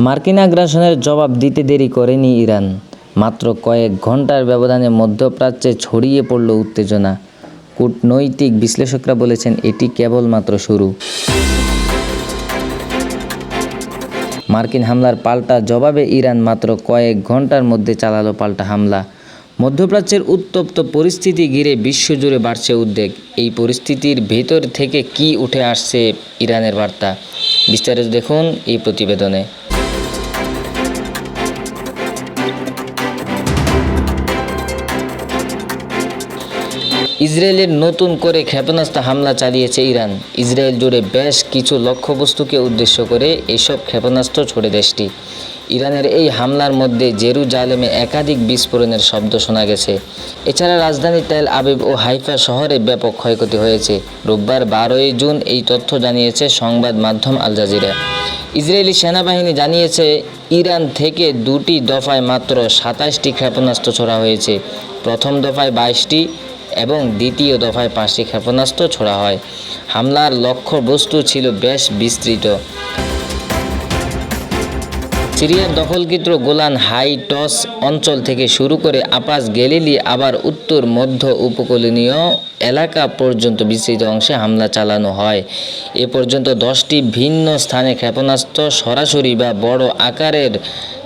মার্কিন আগ্রাসনের জবাব দিতে দেরি করেনি ইরান। মাত্র কয়েক ঘণ্টার ব্যবধানে মধ্যপ্রাচ্যে ছড়িয়ে পড়ল উত্তেজনা। কূটনৈতিক বিশ্লেষকরা বলেছেন এটি কেবলমাত্র শুরু। মার্কিন হামলার পাল্টা জবাবে ইরান মাত্র কয়েক ঘণ্টার মধ্যে চালালো পাল্টা হামলা। মধ্যপ্রাচ্যের উত্তপ্ত পরিস্থিতি ঘিরে বিশ্বজুড়ে বাড়ছে উদ্বেগ। এই পরিস্থিতির ভেতর থেকে কি উঠে আসছে ইরানের বার্তা? বিস্তারিত দেখুন এই প্রতিবেদনে। Thank you. ইসরায়েলের নতুন করে ক্ষেপণাস্ত্র হামলা চালিয়েছে ইরান। ইসরায়েল জুড়ে বেশ কিছু লক্ষ্যবস্তুকে উদ্দেশ্য করে এসব ক্ষেপণাস্ত্র ছড়ে দেশটি। ইরানের এই হামলার মধ্যে জেরুজালেমে একাধিক বিস্ফোরণের শব্দ শোনা গেছে। এছাড়া রাজধানী তেল আবিব ও হাইফা শহরে ব্যাপক ক্ষয়ক্ষতি হয়েছে। রোববার বারোই জুন এই তথ্য জানিয়েছে সংবাদ মাধ্যম আল জাজিরা। ইসরায়েলি সেনাবাহিনী জানিয়েছে, ইরান থেকে দুটি দফায় মাত্র সাতাশটি ক্ষেপণাস্ত্র ছোড়া হয়েছে। প্রথম দফায় বাইশটি এবং দ্বিতীয় দফায় পাঁচটি ক্ষেপণাস্ত্র ছোড়া হয়। হামলার লক্ষ্যবস্তু ছিল বেশ বিস্তৃত। সিরিয়ার দখলকৃত গোলান হাইটস অঞ্চল থেকে শুরু করে আপাস গেলিলি, আবার উত্তর, মধ্য উপকূলীয় এলাকা পর্যন্ত বিস্তৃত অংশে হামলা চালানো হয়। এ পর্যন্ত দশটি ভিন্ন স্থানে ক্ষেপণাস্ত্র সরাসরি বা বড় আকারের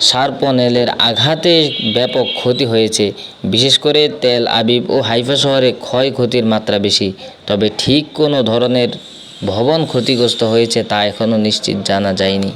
সার্পনেলের আঘাতে ব্যাপক ক্ষতি হয়েছে। বিশেষ করে তেল আবিব ও হাইফা শহরে ক্ষয়ক্ষতির মাত্রা বেশি, তবে ঠিক কোনো ধরনের ভবন ক্ষতিগ্রস্ত হয়েছে তা এখনও নিশ্চিত জানা যায়নি।